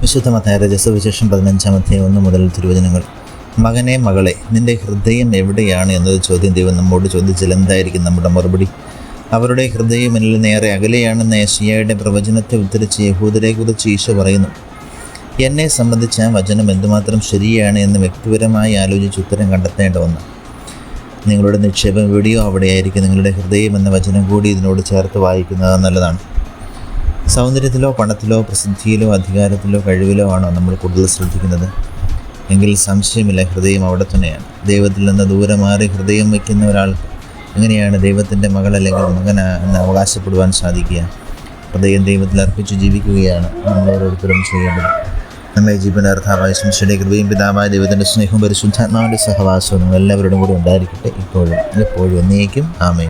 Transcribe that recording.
വിശുദ്ധമത്തായ രജസവിശേഷം പതിനഞ്ചാമത്തെ ഒന്ന് മുതൽ തിരുവചനങ്ങൾ. മകനെ മകളെ നിന്റെ ഹൃദയം എവിടെയാണ് എന്നത് ചോദ്യം ദൈവം നമ്മോട് ചോദിച്ചാൽ എന്തായിരിക്കും നമ്മുടെ മറുപടി? അവരുടെ ഹൃദയം എന്നിൽ നേരെ അകലെയാണെന്ന് ഏഷ്യായുടെ പ്രവചനത്തെ ഉദ്ധരിച്ച് യഹൂദരെക്കുറിച്ച് ഈശോ പറയുന്നു. എന്നെ സംബന്ധിച്ച ആ വചനം എന്തുമാത്രം ശരിയാണ് എന്ന് വ്യക്തിപരമായി ആലോചിച്ച് ഉത്തരം കണ്ടെത്തേണ്ട ഒന്ന്. നിങ്ങളുടെ നിക്ഷേപം എവിടെയോ അവിടെയായിരിക്കും. നിങ്ങളുടെ ഹൃദയം എന്ന വചനം കൂടി ഇതിനോട് ചേർത്ത് വായിക്കുന്നത് നല്ലതാണ്. സൗന്ദര്യത്തിലോ പണത്തിലോ പ്രസിദ്ധിയിലോ അധികാരത്തിലോ കഴിവിലോ ആണോ നമ്മൾ കൂടുതൽ ശ്രദ്ധിക്കുന്നത്? എങ്കിൽ സംശയമില്ല ഹൃദയം അവിടെ തന്നെയാണ്. ദൈവത്തിൽ നിന്ന് ദൂരെ മാറി ഹൃദയം വയ്ക്കുന്ന ഒരാൾ എങ്ങനെയാണ് ദൈവത്തിന്റെ മകൾ അല്ലെങ്കിൽ മകന എന്ന് അവകാശപ്പെടുവാൻ സാധിക്കുക? ഹൃദയം ദൈവത്തിൽ അർപ്പിച്ച് ജീവിക്കുകയാണ് നമ്മൾ ഓരോരുത്തരും ചെയ്യേണ്ടത്. നമ്മെ ജീവനാർത്ഥാവായ കൃപയും പിതാവായ ദൈവത്തിന്റെ സ്നേഹവും പരിശുദ്ധാത്മാവിന്റെ സഹവാസവും എല്ലാവരോടും കൂടി ഉണ്ടായിരിക്കട്ടെ. ഇപ്പോഴും എപ്പോഴും എന്നേക്കും. ആമേ